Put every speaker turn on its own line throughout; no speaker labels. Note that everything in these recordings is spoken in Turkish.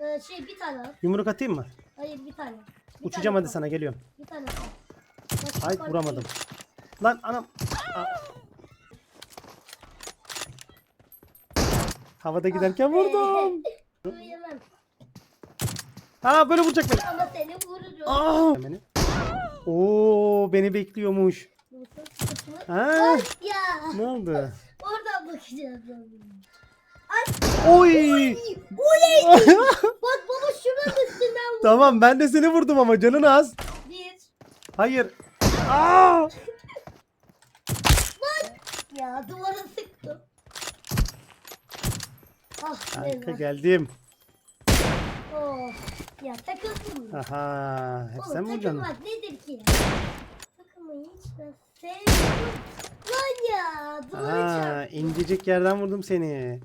Ee, şey bir tane al.
Yumruk atayım mı?
Hayır bir tane. Bir
Uçacağım
tane
hadi
al.
sana geliyorum.
Bir tane al. Başka
Ay
fark
vuramadım.
değil.
Lan anam. Aa. Havada giderken vurdum.
Yemem.
Aa böyle vuracak beni.
Ama seni vururum.
Aa. Beni. Oo beni bekliyormuş. Ha?
Ay ya.
Ne oldu?
Oradan bakacağız.
Oy.
Oley. Bak baba şuranın üstünden vur.
tamam ben de seni vurdum ama canın az.
Bir.
Hayır. Aa.
Ya duvara sıktım. Ah
Kanka geldim.
Oh. Ya takılsın mı?
Aha. Hep
Oğlum
sen vuracaksın?
takılmak nedir ki? Takılmayı hiç ben sevmiyorum. Lan ya duvara
Aha,
çarptı.
incecik yerden vurdum seni.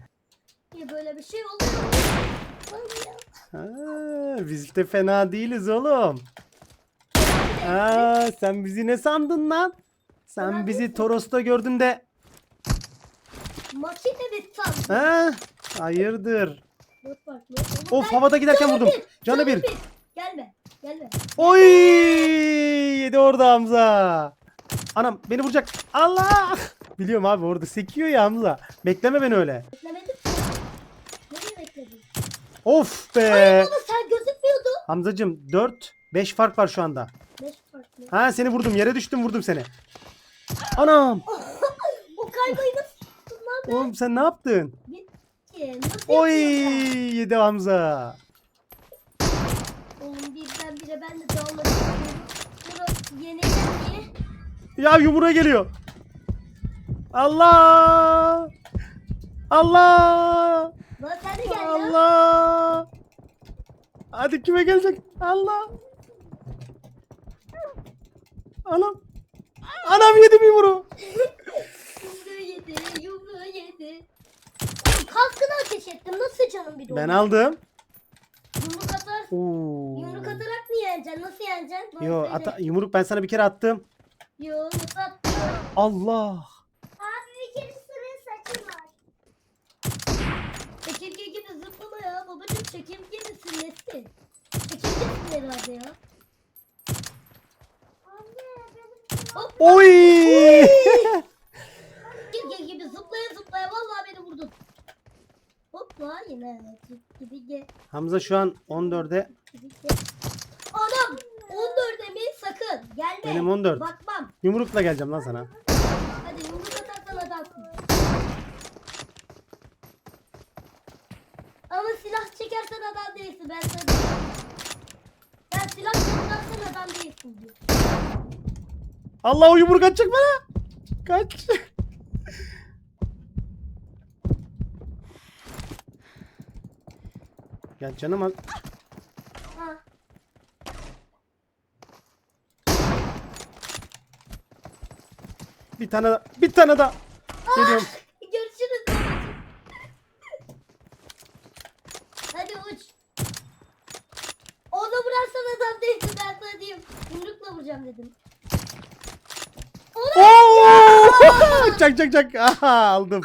Ya böyle bir şey oluyor.
Ha, biz de fena değiliz oğlum. Aa, sen bizi ne sandın lan? Sen bizi. Toros'ta gördün de.
Makine bir tam.
Ha? Hayırdır?
Dört farklı.
Of havada giderken vurdum. Canı bir.
Gelme. Gelme.
Oy! Yedi orada Hamza. Anam beni vuracak. Allah! Biliyorum abi orada sekiyor ya Hamza. Bekleme beni öyle.
Beklemedim.
Of
Ay
be.
baba sen gözükmüyordun.
Hamzacım 4 5 fark var şu anda.
Beş farklı.
Ha seni vurdum. Yere düştüm vurdum seni. Anam!
o kaymayı nasıl tuttun lan ben?
Oğlum sen ne yaptın?
Bitti. Nasıl
Oy! Yedi Hamza.
Oğlum birden bire ben de. Burası yeneceğim diye.
Ya yumruğa geliyor. Allah! Allah!
Lan sen de gel ya.
Allah! Hadi kime gelecek? Allah! Anam! Anam yedim yumruğu.
Yumruğu yedi. Yumruğu yedi. Kaskını ateş ettim. Nasıl canım bir de
Ben
oldu?
aldım.
Yumruk atar.
Oo.
Yumruk atarak mı yeneceksin? Nasıl yeneceksin? Bana
Yo,
söyle.
ata- yumruk ben sana bir kere attım.
Yo nasıl attın?
Allah!
Abi bir kere sırrın saçım var. Çekirge gibi zıplama ya babacım çekirge misin nesin? Çekirgesin herhalde ya. Hop
Oy!
çekirge gibi zıplaya zıplaya vallahi beni vurdun. Hopla yine çekirge
Hamza şu an 14'e.
çekirge. Anam 14'e mi sakın gelme.
Benim 14.
Bakmam.
Yumrukla geleceğim lan sana.
Hadi yumruk atarsan adamsın. Ama silah çekersen adam değilsin ben sana diyeyim. Sen silah çekersen adam değilsin diyor.
Allah o yumruk atacak bana. Kaç. Ya canım al.
Ha.
Bir tane daha. Bir tane daha. Geliyorum.
Görüşürüz babacığım. Hadi uç. Onu vurarsan adam değilsin ben sana diyeyim. Yumrukla vuracağım dedim.
Oo! çak çak çak. Aha, aldım.